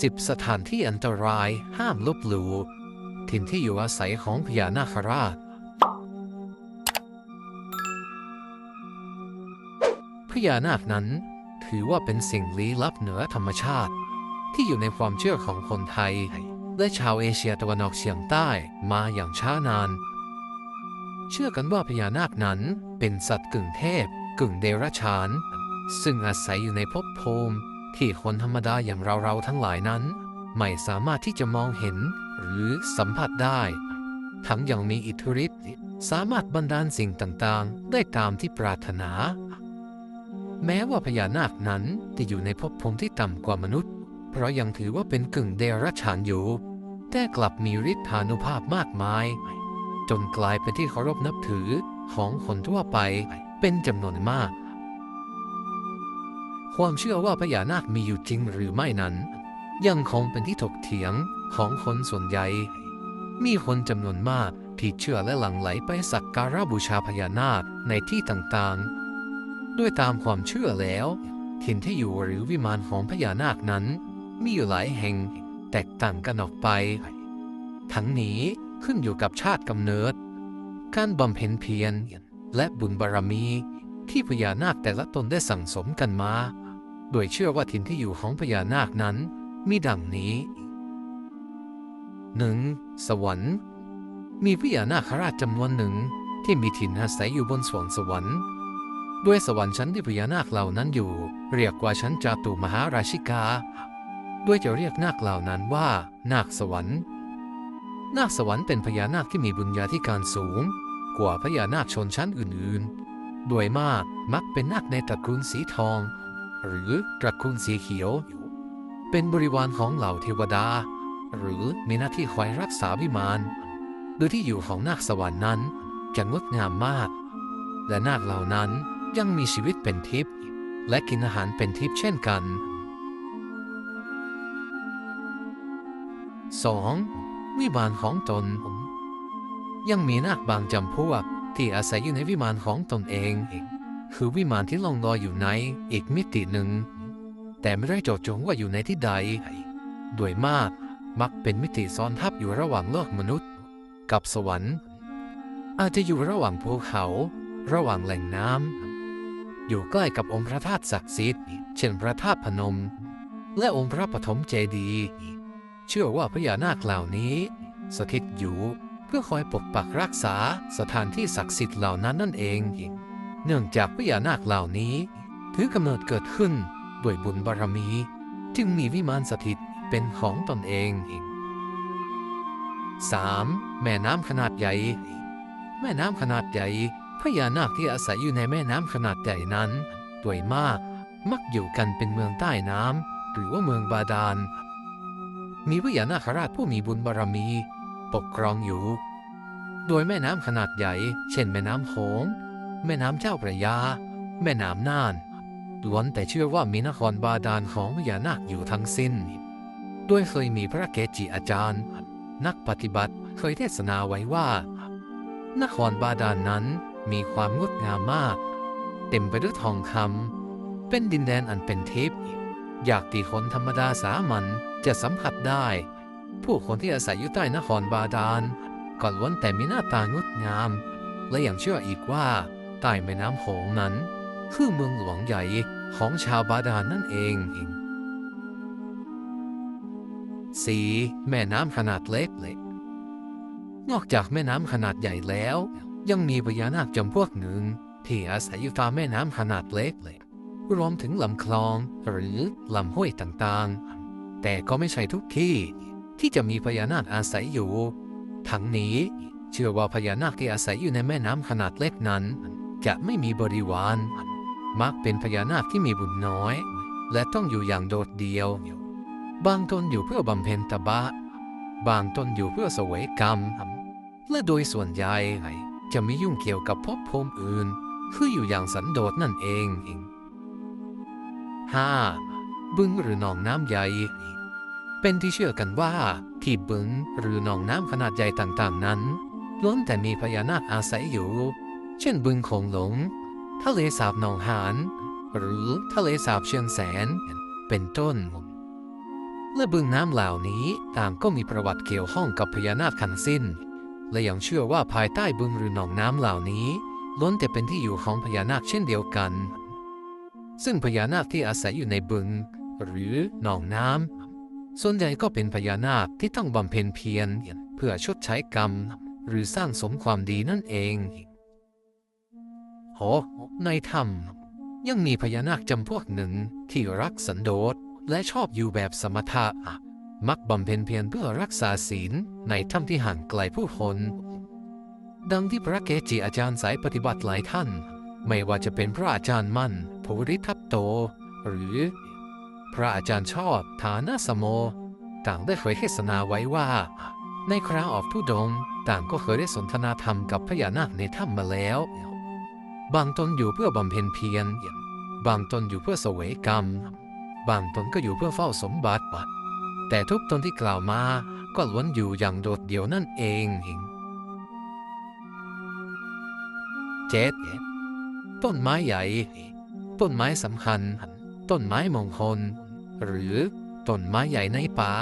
สิบสถานที่อันตรายห้ามลบหลู่ถิ่นที่อยู่อาศัยของพญานาคราช พญานาคนั้นถือว่าเป็นสิ่งลี้ลับเหนือธรรมชาติ ที่อยู่ในความเชื่อของคนไทย และชาวเอเชียตะวันออกเฉียงใต้มาอย่างช้านาน เชื่อกันว่าพญานาคนั้นเป็นสัตว์กึ่งเทพ กึ่งเดรัจฉาน ซึ่งอาศัยอยู่ในภพภูมิ ที่คนธรรมดาอย่างเราๆทั้งหลายนั้น ไม่สามารถที่จะมองเห็นหรือสัมผัสได้ ทั้งยังมีอิทธิฤทธิ์สามารถบันดาลสิ่งต่างๆ ได้ตามที่ปรารถนา แม้ว่าพญานาคนั้นจะอยู่ในภพภูมิที่ต่ำกว่ามนุษย์ เพราะยังถือว่าเป็นกึ่งเดรัจฉานอยู่ แต่กลับมีฤทธานุภาพมากมาย จนกลายเป็นที่เคารพนับถือของคนทั่วไปเป็นจำนวนมาก ความเชื่อว่าพญานาคมีอยู่จริงหรือไม่นั้น ยังคงเป็นที่ถกเถียงของคนส่วนใหญ่ มีคนจำนวนมากที่เชื่อและหลั่งไหลไปสักการะบูชาพญานาคในที่ต่างๆ ด้วยตามความเชื่อแล้วถิ่นที่อยู่หรือวิมานของพญานาคนั้น มีอยู่หลายแห่งแตกต่างกันออกไป ทั้งนี้ขึ้นอยู่กับชาติกำเนิด การบำเพ็ญเพียรและบุญบารมีที่พญานาคแต่ละตนได้สั่งสมกันมา โดยเชื่อว่าถิ่นที่อยู่ของพญานาคนั้น มีดังนี้ 1. สวรรค์ มีพญานาคราชจำนวนหนึ่งที่มีถิ่นอาศัยอยู่บนสวงสวรรค์ด้วยสวรรค์ชั้นที่พญานาคเหล่านั้นอยู่ เรียกว่าชั้นจาตุมหาราชิกา ด้วยจะเรียกนาคเหล่านั้นว่า นาคสวรรค์ นาคสวรรค์เป็นพญานาคที่มีบุญญาธิการสูง กว่าพญานาคชนชั้นอื่นๆ โดยมากมักเป็นนาคในตระกูลสีทอง หรือตระกูลสีเขียว เป็นบริวารของเหล่าเทวดา หรือมีหน้าที่คอยรักษาวิมานโดยที่อยู่ของนาคสวรรค์นั้นจะงดงามมาก และนาคเหล่านั้นยังมีชีวิตเป็นทิพย์และกินอาหารเป็นทิพย์เช่นกัน 2. วิมานของตน ยังมีนาคบางจำพวกที่อาศัยอยู่ในวิมานของตนเอง คือวิมานที่ล่องลอยอยู่ในอีกมิติหนึ่ง แต่ไม่ได้เจาะจงว่าอยู่ในที่ใด โดยมากมักเป็นมิติซ้อนทับอยู่ระหว่างโลกมนุษย์ กับสวรรค์ อาจจะอยู่ระหว่างภูเขา ระหว่างแหล่งน้ำอยู่ใกล้กับองค์พระธาตุศักดิ์สิทธิ์เช่นพระธาตุพนม และองค์พระปฐมเจดีย์เชื่อว่าพญานาคเหล่านี้ สถิตอยู่เพื่อคอยปกปักรักษาสถานที่ศักดิ์สิทธิ์เหล่านั้นนั่นเอง เนื่องจากพญานาคเหล่านี้ ถือกำเนิดเกิดขึ้นด้วยบุญบารมี จึงมีวิมานสถิตเป็นของตนเอง 3. แม่น้ำขนาดใหญ่ แม่น้ำขนาดใหญ่พญานาคที่อาศัยอยู่ในแม่น้ำขนาดใหญ่นั้นโดยมากมักอยู่กันเป็นเมืองใต้น้ำหรือว่าเมืองบาดาล มีพญานาคราชผู้มีบุญบารมี ปกครองอยู่ โดยแม่น้ำขนาดใหญ่ เช่นแม่น้ำโขง แม่น้ำเจ้าพระยา แม่น้ำน่านล้วนแต่เชื่อว่ามีนครบาดาลของพญานาคอยู่ทั้งสิ้น ด้วยเคยมีพระเกจิอาจารย์ นักปฏิบัติเคยเทศนาไว้ว่า นครบาดาลนนั้นมีความงดงามมาก เต็มไปด้วยทองคำเป็นดินแดนอันเป็นทิพย์อยากที่คนธรรมดาสามัญจะสัมผัสได้ ผู้คนที่อาศัยอยู่ใต้นครบาดาลก็ล้วนแต่มีหน้าตางดงาม และยังเชื่ออีกว่า ใต้แม่น้ำโขงนั้น คือเมืองหลวงใหญ่ของชาวบาดาลนั่นเอง 4. แม่น้ำขนาดเล็กเล็กนอกจากแม่น้ำขนาดใหญ่แล้ว ยังมีพญานาคจำพวกหนึ่ง ที่อาศัยอยู่ตามแม่น้ำขนาดเล็กเล็กรวมถึงลำคลองหรือลำห้วยต่างๆ แต่ก็ไม่ใช่ทุกที่ที่จะมีพญานาคอาศัยอยู่ ทั้งนี้เชื่อว่าพญานาคที่อาศัยอยู่ในแม่น้ำขนาดเล็กนั้น จะไม่มีบริวารมักเป็นพญานาคที่มีบุญน้อย และต้องอยู่อย่างโดดเดี่ยว บางตนอยู่เพื่อบำเพ็ญตบะ บางตนอยู่เพื่อเสวยกรรม และโดยส่วนใหญ่จะไม่ยุ่งเกี่ยวกับภพภูมิอื่นคืออยู่อย่างสันโดษนั่นเอง 5. บึงหรือหนองน้ำใหญ่ เป็นที่เชื่อกันว่า ที่บึงหรือหนองน้ำขนาดใหญ่ต่างๆนั้นล้วนแต่มีพญานาคอาศัยอยู่ เช่นบึงคงหลง ทะเลสาบหนองหาน หรือทะเลสาบเชียงแสน เป็นต้น และบึงน้ำเหล่านี้ต่างก็มีประวัติเกี่ยวข้องกับพญานาคทั้งสิ้น และยังเชื่อว่าภายใต้บึงหรือหนองน้ำเหล่านี้ ล้นแต่เป็นที่อยู่ของพญานาคเช่นเดียวกัน ซึ่งพญานาคที่อาศัยอยู่ในบึง หรือหนองน้ำส่วนใหญ่ก็เป็นพญานาคที่ต้องบำเพ็ญเพียรเพื่อชดใช้กรรม หรือสร้างสมความดีนั่นเอง โหในถ้ำยังมีพญานาคจำพวกหนึ่งที่รักสันโดษและชอบอยู่แบบสมถะมักบำเพ็ญเพียรเพื่อรักษาศีลในถ้ำที่ห่างไกลผู้คนดังที่พระเกจิอาจารย์สายปฏิบัติหลายท่าน ไม่ว่าจะเป็นพระอาจารย์มั่นภูริทัตโต หรือ พระอาจารย์ชอบฐานะสโม ต่างได้เคยเทศนาไว้ว่า ในคราวออกทุดงต่างก็เคยได้สนทนาธรรมกับพญานาคในถ้ำมาแล้ว บางตนอยู่เพื่อบำเพ็ญเพียร บางตนอยู่เพื่อเสวยกรรม บางตนก็อยู่เพื่อเฝ้าสมบัติแต่ทุกตนที่กล่าวมาก็ล้วนอยู่อย่างโดดเดี่ยวนั่นเองเจ็ดต้นไม้ใหญ่ ต้นไม้สำคัญ ต้นไม้มงคล หรือต้นไม้ใหญ่ในป่า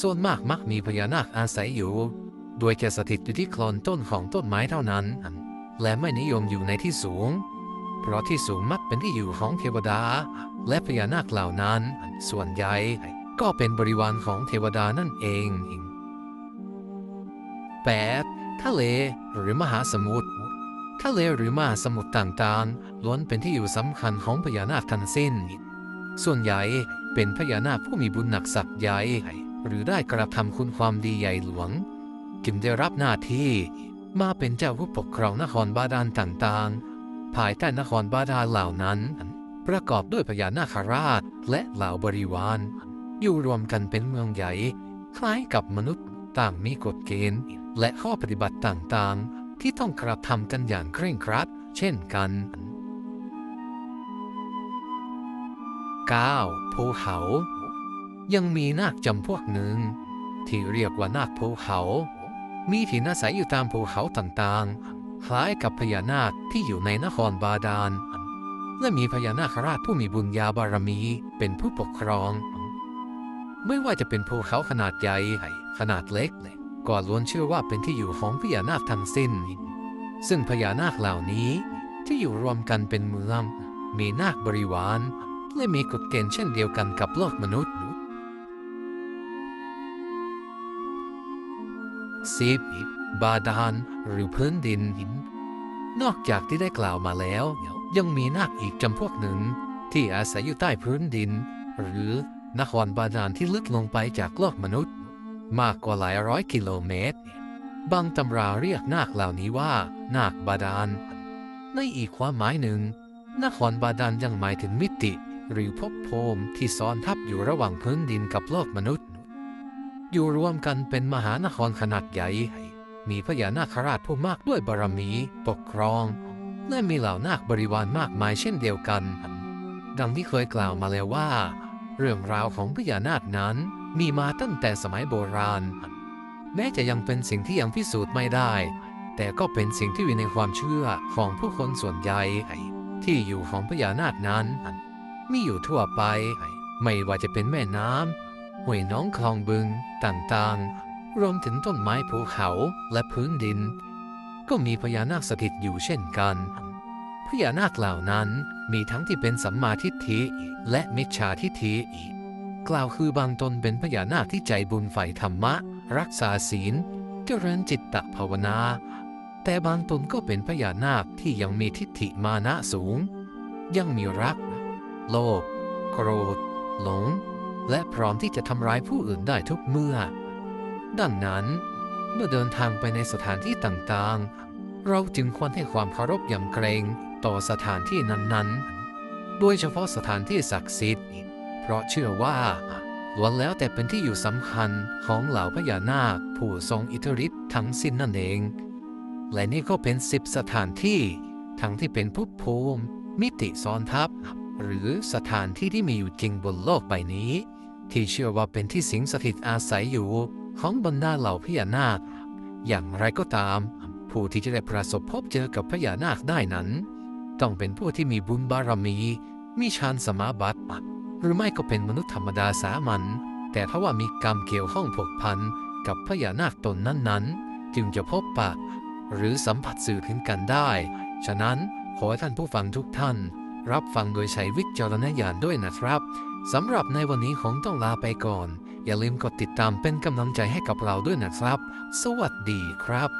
ส่วนมากมักมีพญานาคอาศัยอยู่ โดยจะสถิตอยู่ที่โคลนต้นของต้นไม้เท่านั้น และไม่นิยมอยู่ในที่สูง เพราะที่สูงมักเป็นที่อยู่ของเทวดา และพญานาคเหล่านั้น ส่วนใหญ่ก็เป็นบริวารของเทวดานั่นเอง 8. ทะเลหรือมหาสมุทรทะเลหรือมหาสมุทรต่างๆล้วนเป็นที่อยู่สำคัญของพญานาคทั้งสิ้น ส่วนใหญ่เป็นพญานาคผู้มีบุญหนักศักย์ใหญ่ หรือได้กระทำคุณความดีใหญ่หลวง จึงได้รับหน้าที่ มาเป็นเจ้าผู้ปกครองนครบาดาลต่างๆ ภายใต้นครบาดาลเหล่านั้น ประกอบด้วยพญานาคราชและเหล่าบริวาร อยู่รวมกันเป็นเมืองใหญ่ คล้ายกับมนุษย์ต่างมีกฎเกณฑ์ และข้อปฏิบัติต่างๆ ที่ต้องกระทำกันอย่างเคร่งครัด เช่นกัน 9. ภูเขา ยังมีนาคจำพวกหนึ่ง ที่เรียกว่านาคภูเขา มีถิ่นอาศัยอยู่ตามภูเขาต่างๆ คล้ายกับพญานาคที่อยู่ในนครบาดาล และมีพญานาคราชผู้มีบุญญาบารมีเป็นผู้ปกครอง ไม่ว่าจะเป็นภูเขาขนาดใหญ่ขนาดเล็กก็ล้วนเชื่อว่าเป็นที่อยู่ของพญานาคทั้งสิ้น ซึ่งพญานาคเหล่านี้ที่อยู่รวมกันเป็นเมืองมีนาคบริวารและมีกฎเกณฑ์เช่นเดียวกันกับโลกมนุษย์ สิบบาดาลหรือพื้นดิน นอกจากที่ได้กล่าวมาแล้ว ยังมีนาคอีกจำพวกหนึ่ง ที่อาศัยอยู่ใต้พื้นดิน หรือนครบาดาลที่ลึกลงไปจากโลกมนุษย์ มากกว่าหลายร้อยกิโลเมตร บางตำราเรียกนาคเหล่านี้ว่า นาคบาดาล ในอีกความหมายหนึ่ง นครบาดาลยังหมายถึงมิติ หรือภพภูมิที่ซ้อนทับอยู่ระหว่างพื้นดินกับโลกมนุษย์ อยู่รวมกันเป็นมหานครขนาดใหญ่ มีพญานาคราชผู้มากด้วยบารมีปกครอง และมีเหล่านาคบริวารมากมายเช่นเดียวกัน ดังที่เคยกล่าวมาแล้วว่า เรื่องราวของพญานาคนั้นมีมาตั้งแต่สมัยโบราณ แม้จะยังเป็นสิ่งที่ยังพิสูจน์ไม่ได้ แต่ก็เป็นสิ่งที่อยู่ในความเชื่อของผู้คนส่วนใหญ่ที่อยู่ของพญานาคนั้น มีอยู่ทั่วไป ไม่ว่าจะเป็นแม่น้ำ วยน้องคลองบึงต่างๆ รวมถึงต้นไม้ภูเขาและพื้นดิน ก็มีพญานาคสถิตอยู่เช่นกัน พญานาคเหล่านั้นมีทั้งที่เป็นสัมมาทิฏฐิและมิจฉาทิฏฐิกล่าวคือบางตนเป็นพญานาคที่ใจบุญใฝ่ธรรมะ รักษาศีลเจริญจิตตภาวนา แต่บางตนก็เป็นพญานาคที่ยังมีทิฏฐิมานะสูง ยังมีรัก โลภโกรธ หลง และพร้อมที่จะทำร้ายผู้อื่นได้ทุกเมื่อ ดังนั้น เมื่อเดินทางไปในสถานที่ต่างๆ เราจึงควรให้ความเคารพยำเกรงต่อสถานที่นั้นๆ โดยเฉพาะสถานที่ศักดิ์สิทธิ์ เพราะเชื่อว่าล้วนแล้วแต่เป็นที่อยู่สำคัญของเหล่าพญานาค ผู้ทรงอิทธิฤทธิ์ทั้งสิ้นนั่นเอง และนี่ก็เป็นสิบสถานที่ ทั้งที่เป็นภพภูมิมิติซ้อนทับ หรือสถานที่ที่มีอยู่จริงบนโลกใบนี้ ที่เชื่อว่าเป็นที่สิงสถิตอาศัยอยู่ของบรรดาเหล่าพญานาค อย่างไรก็ตาม ผู้ที่จะได้ประสบพบเจอกับพญานาคได้นั้น ต้องเป็นผู้ที่มีบุญบารมี มีฌานสมาบัติหรือไม่ก็เป็นมนุษย์ธรรมดาสามัญแต่ถ้าว่ามีกรรมเกี่ยวข้องผูกพันกับพญานาคตนนั้นๆ จึงจะพบปะ หรือสัมผัสสื่อถึงกันได้ ฉะนั้นขอให้ท่านผู้ฟังทุกท่าน รับฟังโดยใช้วิจารณญาณด้วยนะครับสำหรับในวันนี้คงต้องลาไปก่อน อย่าลืมกดติดตามเป็นกำลังใจให้กับเราด้วยนะครับ สวัสดีครับ